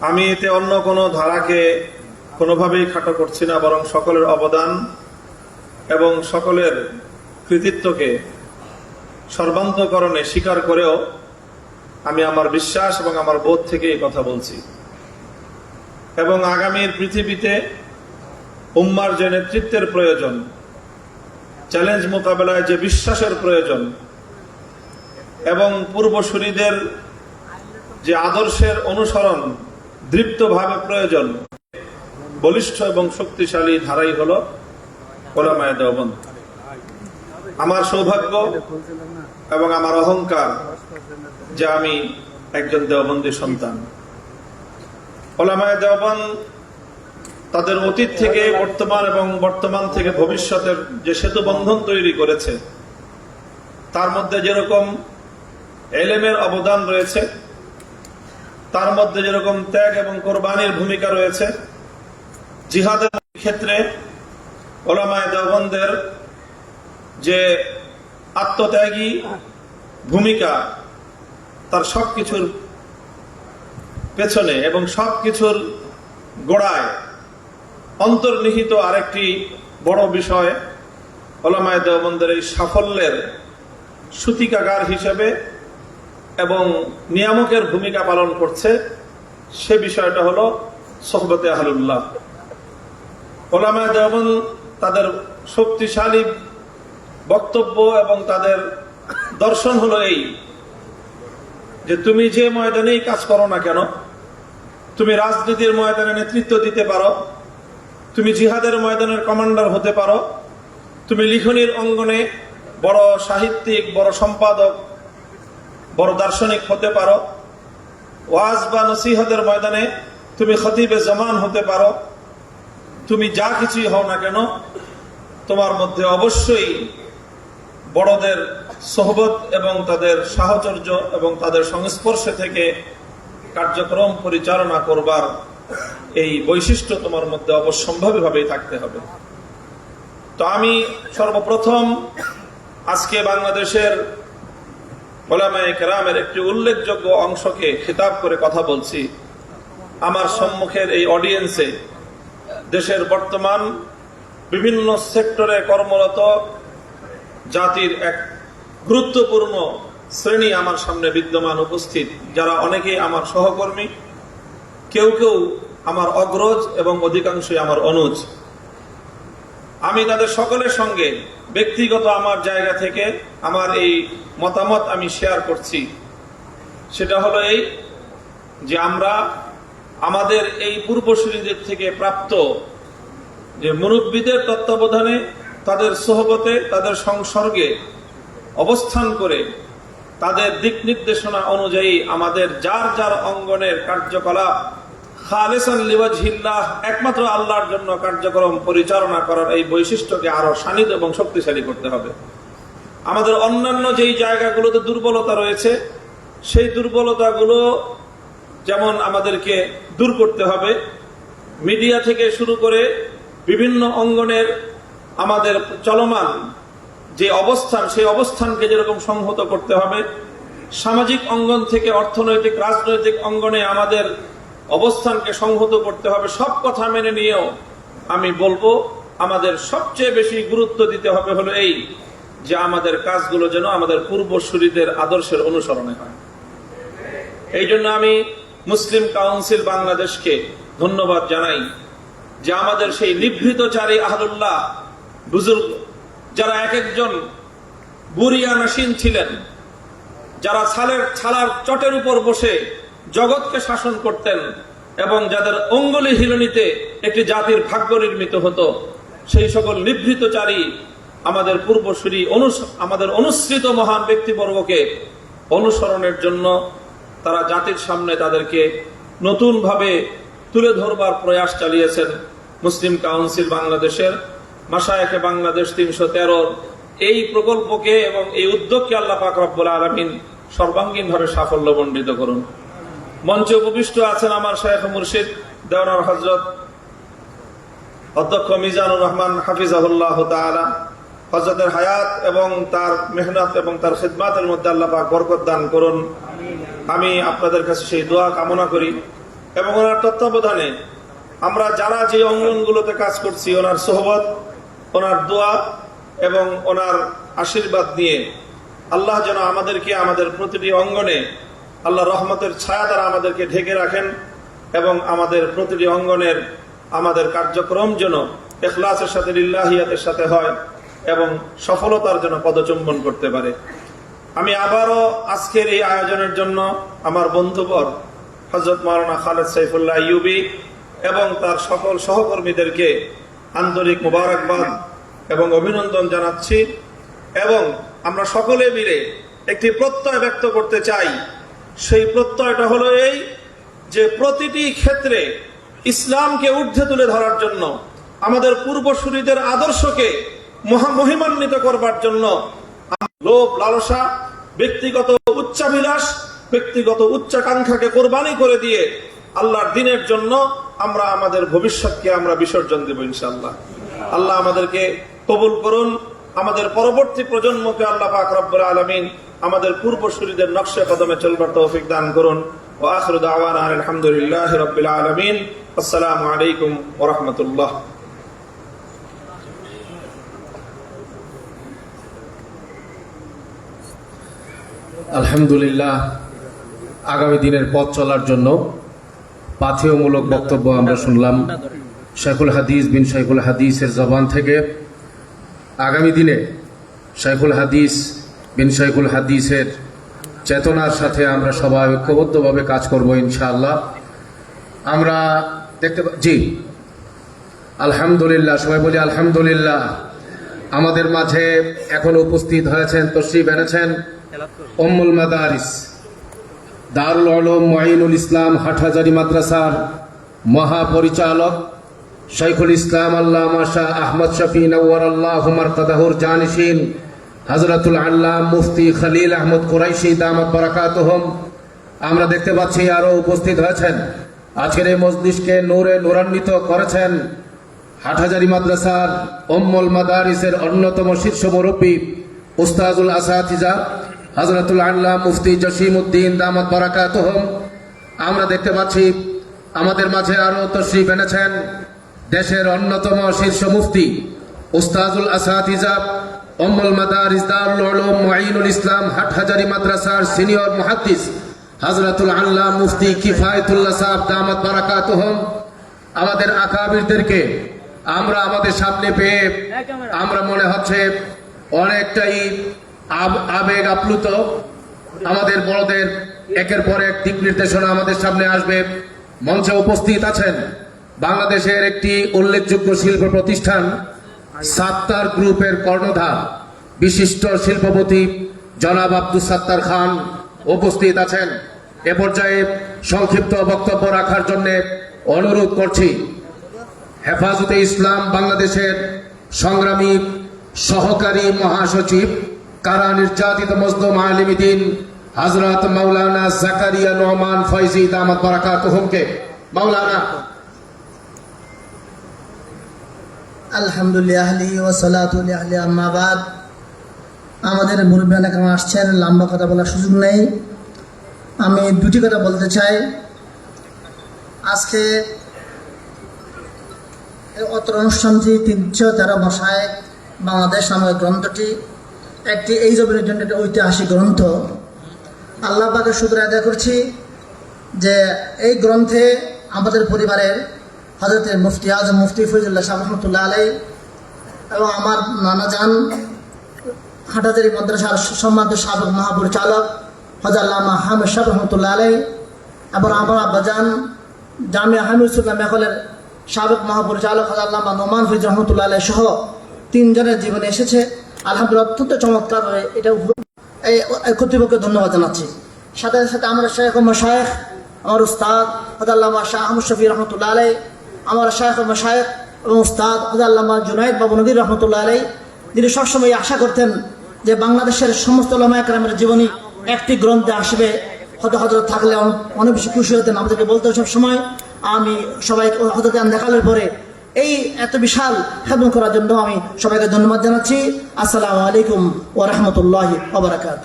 আমি এতে অন্য কোনো ধারাকে কোনোভাবেই খাটো করছি না, বরং সকলের অবদান এবং সকলের কৃতিত্বকে সর্বান্তকরণে স্বীকার করেও আমি আমার বিশ্বাস এবং আমার বোধ থেকে এই কথা বলছি। এবং আগামীর পৃথিবীতে উম্মার যে নেতৃত্বের প্রয়োজন, চ্যালেঞ্জ মোকাবেলায় যে বিশ্বাসের প্রয়োজন, এবং পূর্বসূরীদের যে আদর্শের অনুসরণ দৃপ্তভাবে প্রয়োজন। বলিষ্ঠ এবং শক্তিশালী ধারাই হল ওলামায় দেওবন্দ। আমার সৌভাগ্য এবং আমার অহংকার যে আমি একজন দেওবন্দি সন্তান। ওলামায় দেওবন তাদের অতীত থেকে, বর্তমান এবং বর্তমান থেকে ভবিষ্যতের যে সেতু বন্ধন তৈরি করেছে, তার মধ্যে যেরকম এলেমের অবদান রয়েছে তার মধ্যে যেরকম ত্যাগ এবং কোরবানির ভূমিকা রয়েছে, জিহাদের ক্ষেত্রে ওলামায় দেওবন্দের যে আত্মত্যাগী ভূমিকা, তার সবকিছুর পেছনে এবং সবকিছুর গোড়ায় অন্তর্নিহিত আরেকটি বড় বিষয়, ওলামায় দেওবন্দের এই সাফল্যের সূতিকাগার হিসেবে এবং নিয়ামকের ভূমিকা পালন করছে, সে বিষয়টা হলো সোহবতে আহলুল্লাহ। ওলামায় দেওবন তাদের শক্তিশালী বক্তব্য এবং তাদের দর্শন হলো এই, যে তুমি যে ময়দানেই কাজ করো না কেন, তুমি রাজনীতির ময়দানে নেতৃত্ব দিতে পারো, তুমি জিহাদের ময়দানের কমান্ডার হতে পারো, তুমি লিখনির অঙ্গনে বড় সাহিত্যিক, বড় সম্পাদক বড় দার্শনিক হতে পারো। ওয়াজ বা নসিহতের ময়দানে তুমি খতিবে জমান হতে পারো। তুমি যা কিছুই হও না কেন, তোমার মধ্যে অবশ্যই বড়দের সহবত এবং তাদের সাহচর্য এবং তাদের সংস্পর্শে থেকে কার্যক্রম পরিচালনা করবার এই বৈশিষ্ট্য তোমার মধ্যে অবশ্যম্ভাবীভাবেই থাকতে হবে। তো আমি সর্বপ্রথম আজকে বাংলাদেশের ওলামায়ে কেরামের একটি উল্লেখযোগ্য অংশকে খেতাব করে কথা বলছি। আমার সম্মুখের এই অডিয়েন্সে দেশের বর্তমান বিভিন্ন সেক্টরে কর্মরত জাতির এক গুরুত্বপূর্ণ শ্রেণি আমার সামনে বিদ্যমান উপস্থিত, যারা অনেকেই আমার সহকর্মী, কেউ কেউ আমার অগ্রজ এবং অধিকাংশই আমার অনুজ। আমি তাদের সকলের সঙ্গে ব্যক্তিগত আমার জায়গা থেকে আমার এই মতামত আমি শেয়ার করছি। সেটা হলো এই যে আমরা আমাদের এই পূর্বসূরীদের থেকে প্রাপ্ত যে মুরব্বীদের তত্ত্বাবধানে তাদের সোহবতে, তাদের সংসর্গে অবস্থান করে তাদের দিক নির্দেশনা অনুযায়ী আমাদের যার যার অঙ্গনের কার্যকলাপ একমাত্র আল্লাহর জন্য কার্যক্রম পরিচালনা করার এই বৈশিষ্ট্যকে আরও শানিত এবং শক্তিশালী করতে হবে। আমাদের অন্যান্য যেই জায়গাগুলোতে দুর্বলতা রয়েছে, সেই দুর্বলতাগুলো যেমন আমাদেরকে দূর করতে হবে, মিডিয়া থেকে শুরু করে বিভিন্ন অঙ্গনের আমাদের চলমান যে অবস্থান, সেই অবস্থানকে যেরকম সংহত করতে হবে, সামাজিক অঙ্গন থেকে অর্থনৈতিক, রাজনৈতিক অঙ্গনে আমাদের অবস্থানকে সংহত করতে হবে, সব কথা মেনে নিয়েও আমি বলব, আমাদের সবচেয়ে বেশি গুরুত্ব দিতে হবে হলো এই, যে আমাদের কাজগুলো যেন আমাদের পূর্বসূরীদের আদর্শের অনুসরণে হয়। এই জন্য আমি মুসলিম কাউন্সিল বাংলাদেশকে ধন্যবাদ জানাই যে আমাদের সেই নিভৃতচারী আহলুল্লাহ বুজুর্গ, যারা এক একজন বুরিয়া নাসিন ছিলেন, যারা ছালের, ছালার চটের উপর বসে জগৎকে শাসন করতেন এবং যাদের অঙ্গলি হিলনিতে একটি জাতির ভাগ্য নির্মিত হতো, সেই সকল নিভৃতচারী আমাদের পূর্বসূরি আমাদের অনুসৃত মহান ব্যক্তিবর্গকে অনুসরণের জন্য তারা জাতির সামনে তাদেরকে নতুনভাবে তুলে ধরবার প্রয়াস চালিয়েছেন মুসলিম কাউন্সিল বাংলাদেশের মাসায়কে বাংলাদেশ তিনশো তেরো এই প্রকল্পকে এবং এই উদ্যোগকে আল্লাহ পাক রব্বুল আলমিন সর্বাঙ্গীনভাবে সাফল্যমণ্ডিত করুন। মঞ্চে উপবিষ্ট আছেন আমার শেখ মুর্শিদ দেওয়ার হজরত অধ্যক্ষ মিজানুর রহমান হাফিজাহুল্লাহ তাআলা হজরতের হায়াত এবং তার মেহনত এবং তার খেদমাতের মধ্যে আল্লাহ বরকত দান করুন। আমি আপনাদের কাছে সেই দোয়া কামনা করি এবং ওনার তত্ত্বাবধানে আমরা যারা যে অঙ্গনগুলোতে কাজ করছি, ওনার সোহবত, ওনার দোয়া এবং ওনার আশীর্বাদ নিয়ে আল্লাহ যেন আমাদেরকে আমাদের প্রতিটি অঙ্গনে আল্লাহ রহমতের ছায়া দ্বারা আমাদেরকে ঢেকে রাখেন এবং আমাদের প্রতিটি অঙ্গনের আমাদের কার্যক্রম যেন এখলাসের সাথে, লিল্লাহিয়াতের সাথে হয় এবং সফলতার জন্য পদচুম্বন করতে পারে। আমি আবারও আজকের এই আয়োজনের জন্য আমার বন্ধুবর হজরত মাওলানা খালেদ সাইফুল্লাহ ইউবি এবং তার সকল সহকর্মীদেরকে আন্তরিক মোবারকবাদ এবং অভিনন্দন জানাচ্ছি এবং আমরা সকলে মিলে একটি প্রত্যয় ব্যক্ত করতে চাই সেই প্রত্যয়টা হলো এই যে প্রতিটি ক্ষেত্রে ইসলামকে ঊর্ধ্বে তুলে ধরার জন্য, আমাদের পূর্বসূরীদের আদর্শকে মহা মহিমান্বিত করবার জন্য লোভ, লালসা, ব্যক্তিগত উচ্চাভিলাষ, ব্যক্তিগত উচ্চাকাঙ্ক্ষাকে কোরবানি করে দিয়ে আল্লাহর দিনের জন্য আমরা আমাদের ভবিষ্যৎকে আমরা বিসর্জন দেব ইনশাল্লাহ আল্লাহ আমাদেরকে কবুল করুন, আমাদের পরবর্তী প্রজন্মকে আল্লাহ পাক রব্বুল আলামিন আমাদের পূর্বসূরীদের নকশে কদমে চলবার তৌফিক দান করুন। ও আলহামদুলিল্লাহ আলমিন। আসসালামু আলাইকুম ওরহমতুল্লাহ আলহামদুলিল্লাহ, আগামী দিনের পথ চলার জন্য পাথেয়মূলক বক্তব্য আমরা শুনলাম শেখুল হাদিস বিন শেখুল হাদিসের জবান থেকে। আগামী দিনে শেখুল হাদিস বিন শেখুল হাদিসের চেতনার সাথে আমরা সবাই ঐক্যবদ্ধভাবে কাজ করব ইনশাআল্লাহ। আমরা দেখতে জি। আলহামদুলিল্লাহ, সবাই বলি আলহামদুলিল্লাহ। আমাদের মাঝে এখন উপস্থিত হয়েছেন, তশরিফ এনেছেন উম্মুল মাদারিস, দারুল আলম মঈনুল ইসলাম হাটহাজারি মাদ্রাসার মহাপরিচালক শৈখুল ইসলাম আল্লাহ আহমদ শফি নওয়ার কাদাহুর জানিসিন হজরতুল আল্লাহ মুফতি খালিল আহমদ কুরাইশি দামত বারাকাতহম। আমরা দেখতে পাচ্ছি আরও উপস্থিত হয়েছেন। আজকের এই মজলিসকে নূরে নূরান্বিত করেছেন হাটহাজারি মাদ্রাসার উম্মুল মাদারিসের অন্যতম শীর্ষ মুরব্বী উস্তাজুল আসাতিজা হজরতুল আল্লাহ মুফতি জসিম উদ্দিন দামত বারাকাতহম। আমরা দেখতে পাচ্ছি আমাদের মাঝে আরও তশরিফ এনেছেন দেশের অন্যতম শীর্ষ মুফতি উস্তাজুল আসাতিজা। উম্মুল মাদারিস দারুল উলুম মুঈনুল ইসলাম হাটহাজারি মাদ্রাসার সিনিয়র মুহাদ্দিস হজরতুল আল্লাহ মুফতি কিফায়তুল্লাহ সাহেব দামত বারাকাতহম। আমাদের আকাবিরদেরকে আমরা আমাদের সামনে পেয়ে আমরা মনে হচ্ছে অনেকটাই আব- আবেগ আপ্লুত। আমাদের বড়দের একের পর এক দিক নির্দেশনা আমাদের সামনে আসবে। মঞ্চে উপস্থিত আছেন বাংলাদেশের একটি উল্লেখযোগ্য শিল্প প্রতিষ্ঠান সাত্তার গ্রুপের কর্ণধার, বিশিষ্ট শিল্পপতি জনাব আব্দুল সাত্তার খান উপস্থিত আছেন। এ পর্যায়ে সংক্ষিপ্ত বক্তব্য রাখার জন্য অনুরোধ করছি, হেফাজতে ইসলাম বাংলাদেশের সংগ্রামী সহকারী মহাসচিব কারা নির্যাতিত মজলুম আলিমিদিন হজরত মাওলানা জাকারিয়া নোমান ফয়জি দামত বারাকাতুহুমকে। মাওলানা আলহামদুলিল্লাহ আহলি ও সালাতুল আহলি আম্মাবাদ আমাদের মুরব্বান এখন আসছেন? লম্বা কথা বলার সুযোগ নেই। আমি দুটি কথা বলতে চাই। আজকে অত্র অনুষ্ঠানটি তিনশো তেরো ভাষায় বাংলাদেশ নামক গ্রন্থটি। একটি এই জমিনের জন্য একটি ঐতিহাসিক গ্রন্থ। আল্লাহ পাকে শুক্র আদায় করছি যে এই গ্রন্থে আমাদের পরিবারের হজরত মুফতি আজম, মুফতি ফৈজুল্লাহ শাহ রহমতুল্লাহ আলাই এবং আমার নানা যান হাটাজারি মাদ্রাসার সম্মানিত সাবেক মহাপরিচালক হজাল্লামা হামিদ শাহ রহমতুল্লাহ আলাই এবং আমার আব্বাজান জামিয়া হামিদুল্লাহ মেখলের সাবেক মহাপরিচালক হজাল্লামা নোমান ফিজ রহমতুল্লাহ আলাই সহ তিনজনের জীবনে এসেছে। আলহামদুলিল্লাহ অত্যন্ত চমৎকারভাবে এটা এই কর্তৃপক্ষকে ধন্যবাদ জানাচ্ছি। সাথে সাথে আমরা শেখ শায়েখ, আমার উস্তাদ হদাল্লামা শাহ আহমদ শফি রহমতুল্লাহ আলাই আমার শায়েখ শায়েখ এবং উস্তাদ হদাল্লামা জুনাইদ বাবু নদীর রহমতুল্লাহ আলাই তিনি সবসময় আশা করতেন যে বাংলাদেশের সমস্ত লমা একরামের জীবনী একটি গ্রন্থে আসবে। হয়তো হজরত থাকলে অনেক- বেশি খুশি হতেন, আমাদেরকে বলতে সব সময় আমি সবাইকে হজরত দেখালের পরে এই এত বিশাল খেদমত করার জন্য আমি সবাইকে ধন্যবাদ জানাচ্ছি। আসসালামু আলাইকুম ওরহমতুল্লাহ ওবরাকাত